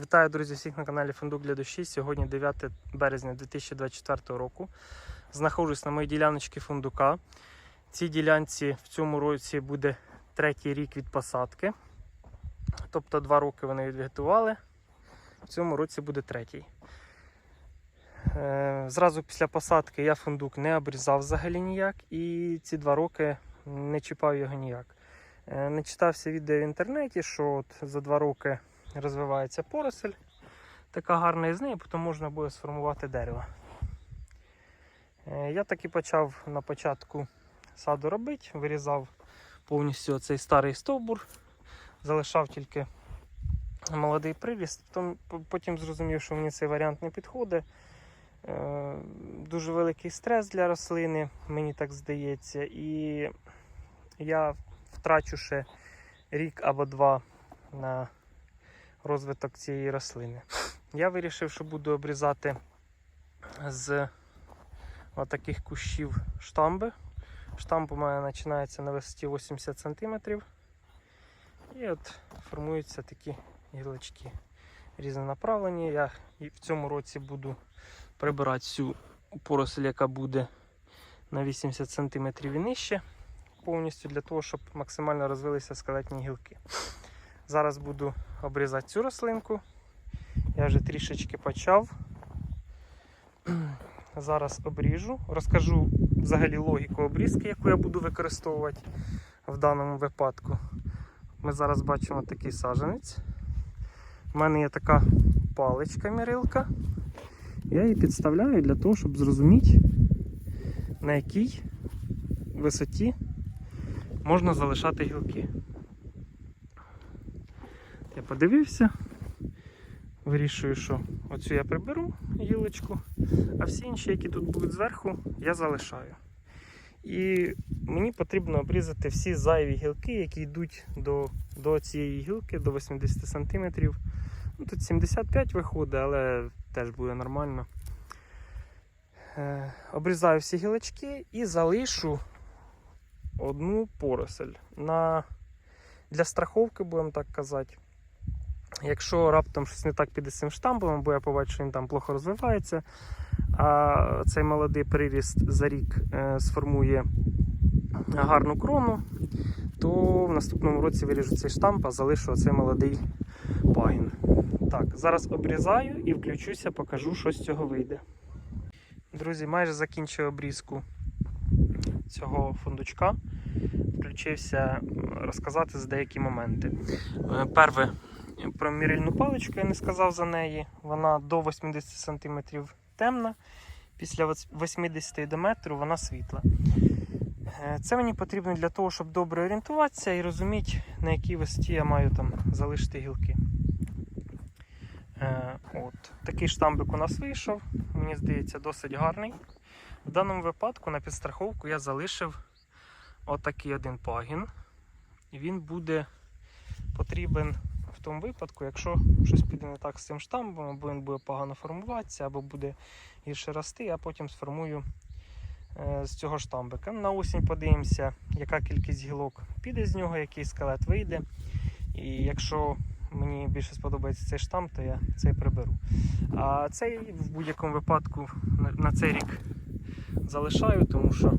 Вітаю, друзі, всіх на каналі Фундук для душі. Сьогодні 9 березня 2024 року. Знаходжусь на моїй діляночці фундука. Цій ділянці в цьому році буде третій рік від посадки. Тобто два роки вони відвегетували. В цьому році буде третій. Е, Зразу після посадки я фундук не обрізав взагалі ніяк і ці два роки не чіпав його ніяк. Е, Не читався відео в інтернеті, що от за два роки розвивається поросель. Така гарна із неї, потім можна буде сформувати дерево. Е, Я так і почав на початку саду робити, вирізав повністю цей старий стовбур, залишав тільки молодий приріст. Потім, потім зрозумів, що мені цей варіант не підходить. Е, Дуже великий стрес для рослини, мені так здається. І я втрачу ще рік або два на розвиток цієї рослини. Я вирішив, що буду обрізати з отаких кущів штамби. Штамп у мене починається на висоті 80 см. І от формуються такі гілочки різнонаправлені. Я і в цьому році буду прибирати всю поросль, яка буде на 80 см і нижче, повністю для того, щоб максимально розвилися скелетні гілки. Зараз буду обрізати цю рослинку. Я вже трішечки почав. Зараз обріжу, розкажу взагалі логіку обрізки, яку я буду використовувати в даному випадку. Ми зараз бачимо такий саджанець. У мене є така паличка-мірилка. Я її підставляю для того, щоб зрозуміти, на якій висоті можна залишати гілки. Я подивився, вирішую, що оцю я приберу гілочку, а всі інші, які тут будуть зверху, я залишаю. І мені потрібно обрізати всі зайві гілки, які йдуть до, до цієї гілки, до 80 см. Ну, тут 75 виходить, але теж буде нормально. Е, обрізаю всі гілочки і залишу одну поросель. На... Для страховки, будемо так казати. Якщо раптом щось не так піде з цим штампом, бо я побачу, що він там плохо розвивається, а цей молодий приріст за рік е, сформує гарну крону, то в наступному році виріжу цей штамп, а залишу цей молодий пагін. Так, зараз обрізаю і включуся, покажу, що з цього вийде. Друзі, майже закінчив обрізку цього фундучка. Включився розказати за деякі моменти. Е, Перше, про мірильну паличку я не сказав за неї. Вона до 80 см темна, після 80 до метру вона світла. Е, Це мені потрібно для того, щоб добре орієнтуватися і розуміти, на якій висоті я маю там залишити гілки. Е, От. Такий штамбик у нас вийшов, мені здається, досить гарний. В даному випадку на підстраховку я залишив отакий один пагін. Він буде потрібен в тому випадку, якщо щось піде не так з цим штамбом, або він буде погано формуватися, або буде гірше рости, я потім сформую е, з цього штамбика. На осінь подивимося, яка кількість гілок піде з нього, який скелет вийде. І якщо мені більше сподобається цей штамп, то я цей приберу. А цей в будь-якому випадку на, цей рік залишаю, тому що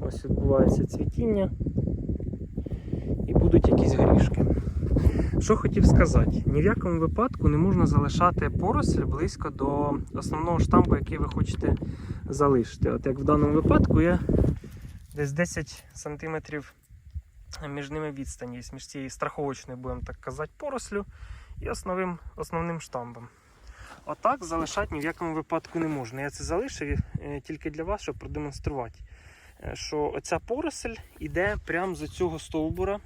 ось відбувається цвітіння і будуть якісь горішки. Що хотів сказати, ні в якому випадку не можна залишати поросль близько до основного штампу, який ви хочете залишити. От як в даному випадку я десь 10 см між ними відстань є, між цією страховочною, будемо так казати, порослю і основним, основним штамбом. Отак залишати ні в якому випадку не можна. Я це залишив е, тільки для вас, щоб продемонструвати, е, що оця поросль йде прямо з цього стовбура,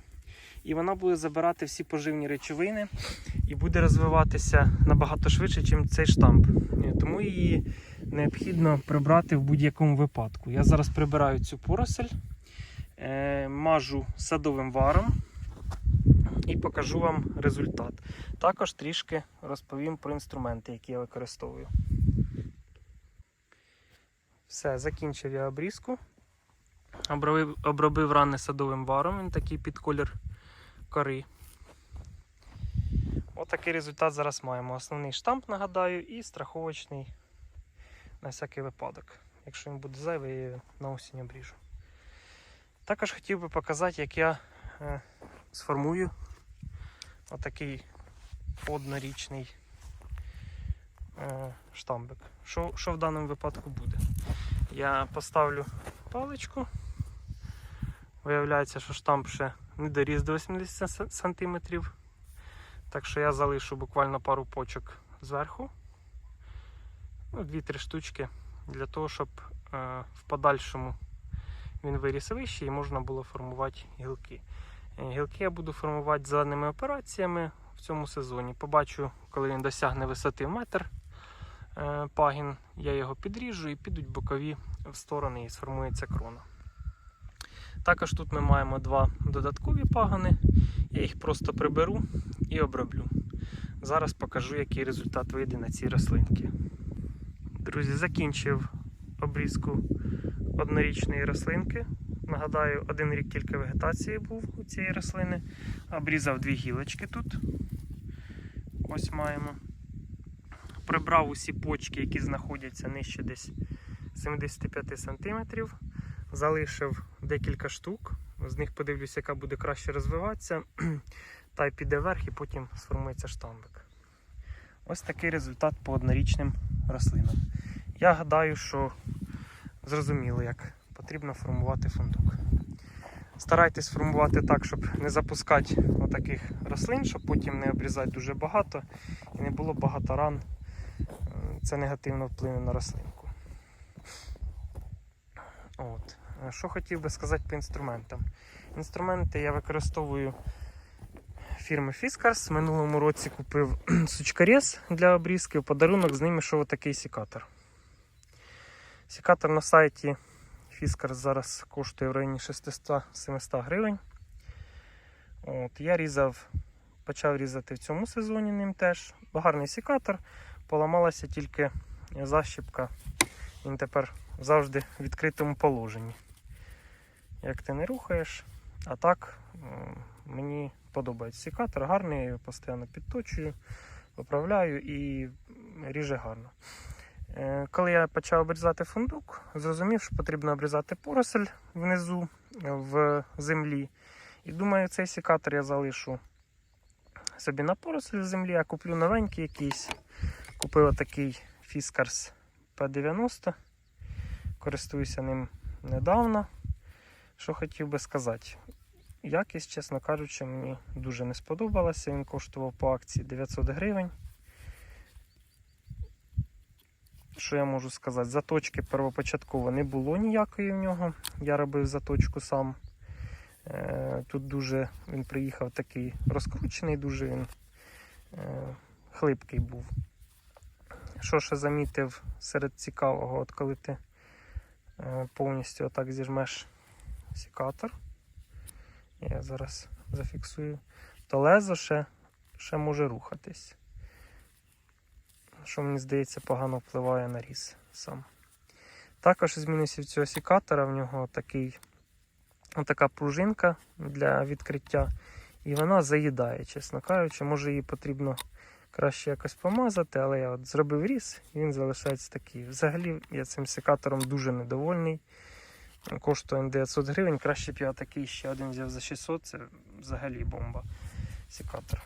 і вона буде забирати всі поживні речовини і буде розвиватися набагато швидше, ніж цей штамп. Е, Тому її необхідно прибрати в будь-якому випадку. Я зараз прибираю цю поросль, е, мажу садовим варом і покажу вам результат. Також трішки розповім про інструменти, які я використовую. Все, закінчив я обрізку. Обробив, обробив рани садовим варом, він такий під колір кори. Отакий результат зараз маємо. Основний штамп, нагадаю, і страховочний на всякий випадок. Якщо він буде зайвий, я його на осінь обріжу. Також хотів би показати, як я е, сформую отакий однорічний е, штамбик. Що, що в даному випадку буде? Я поставлю паличку. Виявляється, що штамп ще не доріс до 80 см. Так що я залишу буквально пару почок зверху. Ну, 2-3 штучки для того, щоб е, в подальшому він виріс вище і можна було формувати гілки. Е, Гілки я буду формувати зеленими операціями в цьому сезоні. Побачу, коли він досягне висоти метр е, пагін, я його підріжу і підуть бокові в сторони і сформується крона. Також тут ми маємо два додаткові пагани. Я їх просто приберу і оброблю. Зараз покажу, який результат вийде на цій рослинці. Друзі, закінчив обрізку однорічної рослинки. Нагадаю, один рік тільки вегетації був у цієї рослини. Обрізав дві гілочки тут. Ось маємо. Прибрав усі почки, які знаходяться нижче десь 75 см. Залишив декілька штук. З них подивлюся, яка буде краще розвиватися. Та й піде вверх і потім сформується штамбик. Ось такий результат по однорічним рослинам. Я гадаю, що зрозуміло, як потрібно формувати фундук. Старайтесь формувати так, щоб не запускати отаких рослин, щоб потім не обрізати дуже багато і не було багато ран. Е, Це негативно вплине на рослинку. От. Е, Що хотів би сказати по інструментам. Інструменти я використовую фірми Fiskars. В минулому році купив сучкарез для обрізки. В подарунок з ними йшов такий секатор. Секатор на сайті Fiskars зараз коштує в районі 600-700 гривень. От, я різав, почав різати в цьому сезоні ним теж. Гарний секатор. Поламалася тільки защіпка. Він тепер завжди в відкритому положенні. Як ти не рухаєш, а так мені подобається секатор, гарний, я його постійно підточую, виправляю і ріже гарно. Е, Коли я почав обрізати фундук, зрозумів, що потрібно обрізати поросель внизу е, в землі. І думаю, цей секатор я залишу собі на поросль в землі, а куплю новенький якийсь. Купив такий Fiskars P90. Користуюся ним недавно. Що хотів би сказати. Якість, чесно кажучи, мені дуже не сподобалася. Він коштував по акції 900 гривень. Що я можу сказати? Заточки первопочатково не було ніякої в нього. Я робив заточку сам. Е, Тут дуже він приїхав такий розкручений, дуже він е, хлипкий був. Що ще замітив серед цікавого, от коли ти е, повністю отак зіжмеш секатор. Я зараз зафіксую. То лезо ще, ще може рухатись. Що мені здається, погано впливає на різ сам. Також з мінусів цього секатора в нього такий, така пружинка для відкриття. І вона заїдає, чесно кажучи. Може її потрібно краще якось помазати, але я от зробив різ він залишається такий. Взагалі я цим секатором дуже недовольний. Коштує 900 гривень. Краще б я такий ще один взяв за 600, це взагалі бомба секатор.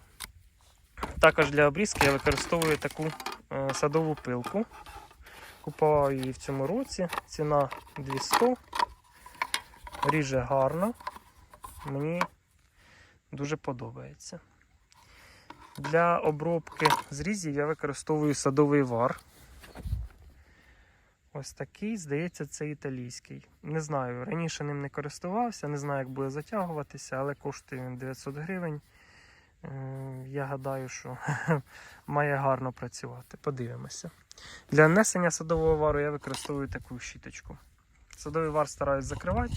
Також для обрізки я використовую таку е, садову пилку. Купував її в цьому році. Ціна 200. Ріже гарно. Мені дуже подобається. Для обробки зрізів я використовую садовий вар. Ось такий, здається, це італійський. Не знаю, раніше ним не користувався, не знаю, як буде затягуватися, але коштує він 900 гривень. Е, Я гадаю, що має гарно працювати. Подивимося. Для нанесення садового вару я використовую таку щіточку. Садовий вар стараюсь закривати,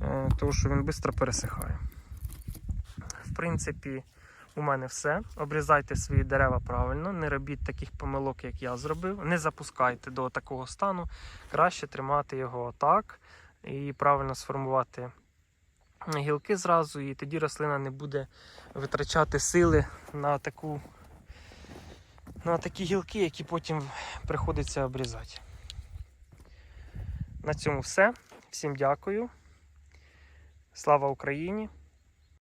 е, тому що він швидко пересихає. В принципі, у мене все. Обрізайте свої дерева правильно, не робіть таких помилок, як я зробив. Не запускайте до такого стану. Краще тримати його отак і правильно сформувати гілки зразу, і тоді рослина не буде витрачати сили на таку Ну а такі гілки, які потім приходиться обрізати. На цьому все. Всім дякую. Слава Україні!